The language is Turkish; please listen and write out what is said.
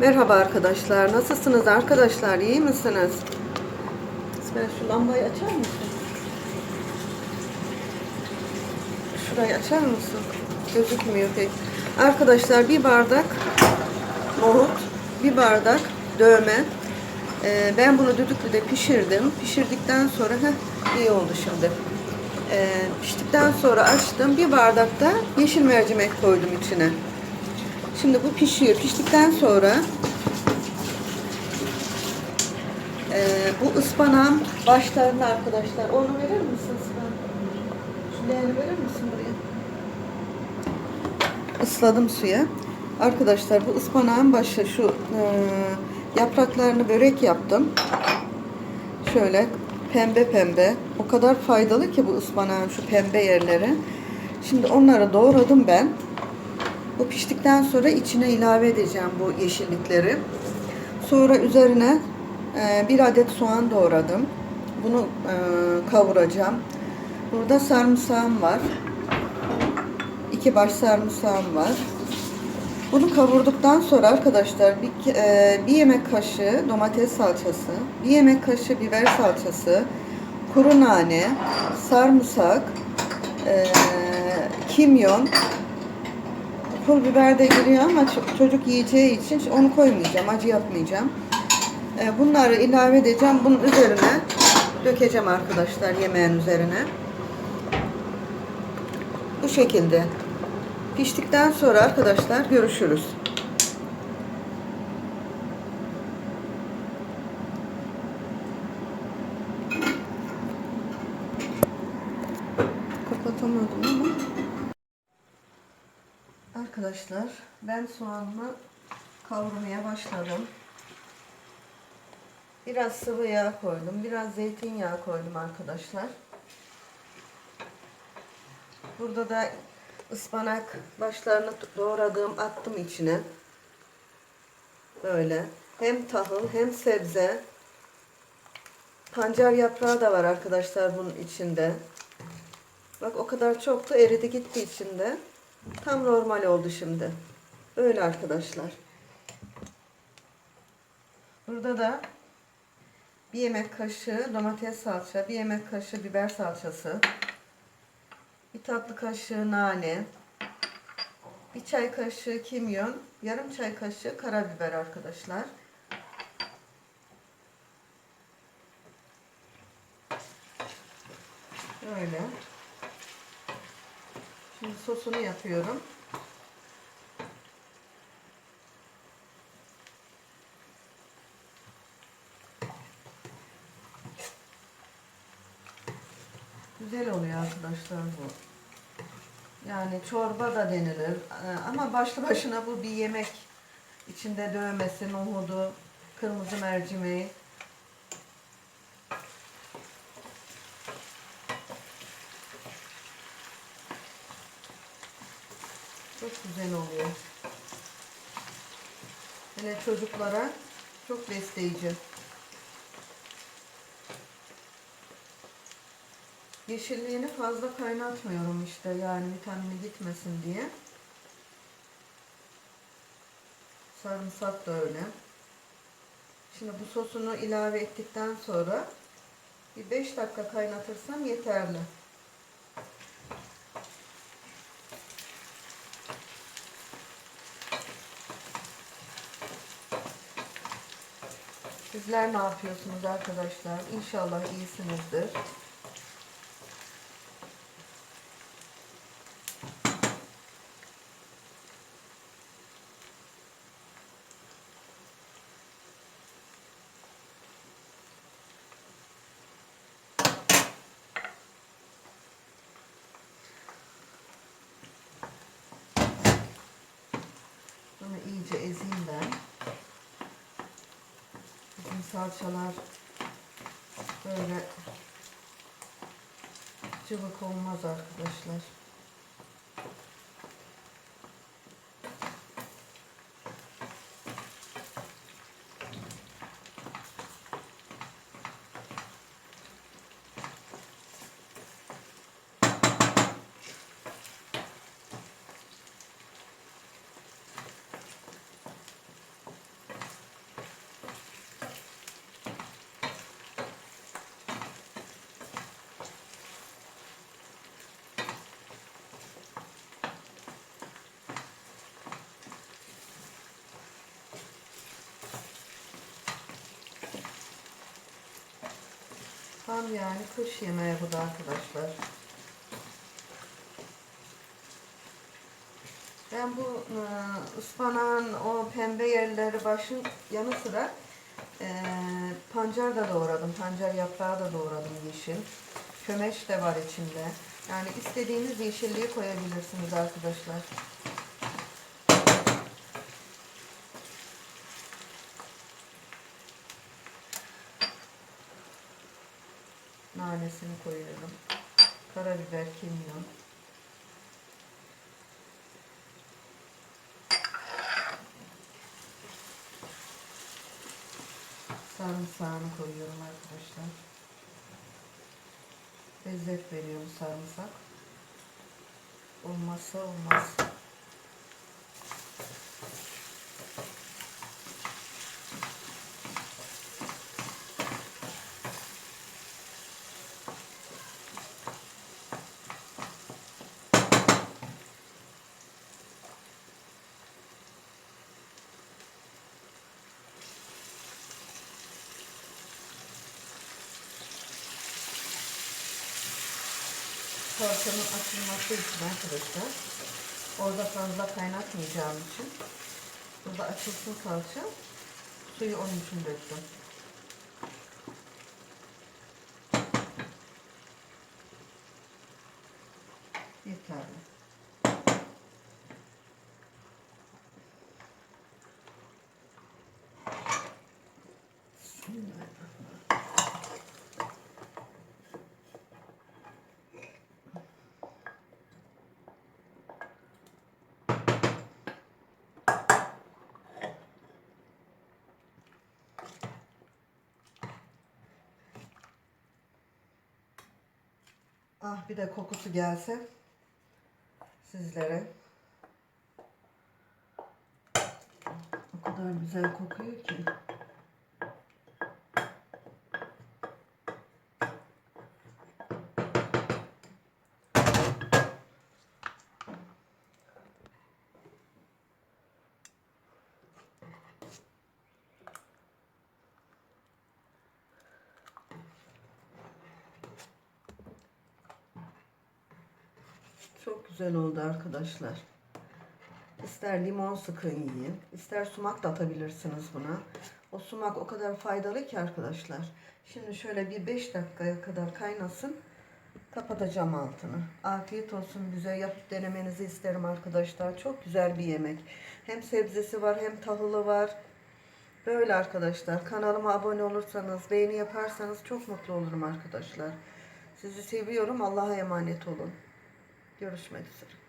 Merhaba arkadaşlar. Nasılsınız arkadaşlar? İyi misiniz? İsmail şu lambayı açar mısın? Şurayı açar mısın? Gözükmüyor pek. Arkadaşlar bir bardak nohut, bir bardak dövme. Ee, ben bunu düdüklüde pişirdim. Pişirdikten sonra heh, iyi oldu şimdi. Ee, piştikten sonra açtım. Bir bardak da yeşil mercimek koydum içine. Şimdi bu pişiyor. Piştikten sonra e, bu ıspanağın başlarını arkadaşlar onu verir misin ıspanak? Şu leğeni verir misin buraya? Isladım suya. Arkadaşlar bu ıspanağın başı şu e, yapraklarını börek yaptım. Şöyle pembe pembe. O kadar faydalı ki bu ıspanağın şu pembe yerleri. Şimdi onları doğradım ben. Bu piştikten sonra içine ilave edeceğim bu yeşillikleri. Sonra üzerine e, bir adet soğan doğradım. Bunu e, kavuracağım. Burada sarımsağım var. İki baş sarımsağım var. Bunu kavurduktan sonra arkadaşlar bir, e, bir yemek kaşığı domates salçası, bir yemek kaşığı biber salçası, kuru nane, sarımsak, e, kimyon, pul biber de giriyor ama ço- çocuk yiyeceği için onu koymayacağım, acı yapmayacağım. E, bunları ilave edeceğim. Bunun üzerine dökeceğim arkadaşlar yemeğin üzerine. Bu şekilde. Piştikten sonra arkadaşlar görüşürüz. Kapatamadım ama. Arkadaşlar ben soğanımı kavurmaya başladım. Biraz sıvı yağ koydum. Biraz zeytinyağı koydum arkadaşlar. Burada da ıspanak başlarını doğradığım attım içine. Böyle. Hem tahıl hem sebze. Pancar yaprağı da var arkadaşlar bunun içinde. Bak o kadar çoktu eridi gitti içinde. Tam normal oldu şimdi. Öyle arkadaşlar. Burada da bir yemek kaşığı domates salça, bir yemek kaşığı biber salçası, bir tatlı kaşığı nane, bir çay kaşığı kimyon, yarım çay kaşığı karabiber arkadaşlar. Böyle. Şimdi sosunu yapıyorum. Güzel oluyor arkadaşlar bu. Yani çorba da denilir. Ee, Ama başlı başına bu bir yemek. İçinde dövmesi, nohudu, kırmızı mercimeği. Çok güzel oluyor. Hele çocuklara çok besleyici. Yeşilliğini fazla kaynatmıyorum işte yani vitamini gitmesin diye. Sarımsak da öyle. Şimdi bu sosunu ilave ettikten sonra bir 5 dakika kaynatırsam yeterli. Sizler ne yapıyorsunuz arkadaşlar? İnşallah iyisinizdir. Bunu iyice ezeyim ben. Salçalar böyle cıvık olmaz arkadaşlar. Tam yani kış yemeği bu da arkadaşlar. Ben bu e, ıspanağın o pembe yerleri başın yanı sıra e, pancar da doğradım. Pancar yaprağı da doğradım yeşil. Kömeş de var içinde. Yani istediğiniz yeşilliği koyabilirsiniz arkadaşlar. Nanesini koyuyorum. Karabiber, kimyon. Sarımsağını koyuyorum arkadaşlar. Lezzet veriyor sarımsak. Olmazsa olmaz. Salçanın açılması için arkadaşlar. Orada fazla kaynatmayacağım için. Burada açılsın salça. Suyu onun için döktüm. Yeterli. Ah bir de kokusu gelse sizlere. O kadar güzel kokuyor ki. Çok güzel oldu arkadaşlar. İster limon sıkın yiyin, ister sumak da atabilirsiniz buna. O sumak o kadar faydalı ki arkadaşlar. Şimdi şöyle bir 5 dakikaya kadar kaynasın. Kapatacağım altını. Afiyet olsun. Bize yapıp denemenizi isterim arkadaşlar. Çok güzel bir yemek. Hem sebzesi var hem tahılı var. Böyle arkadaşlar. Kanalıma abone olursanız, beğeni yaparsanız çok mutlu olurum arkadaşlar. Sizi seviyorum. Allah'a emanet olun. Görüşmek üzere.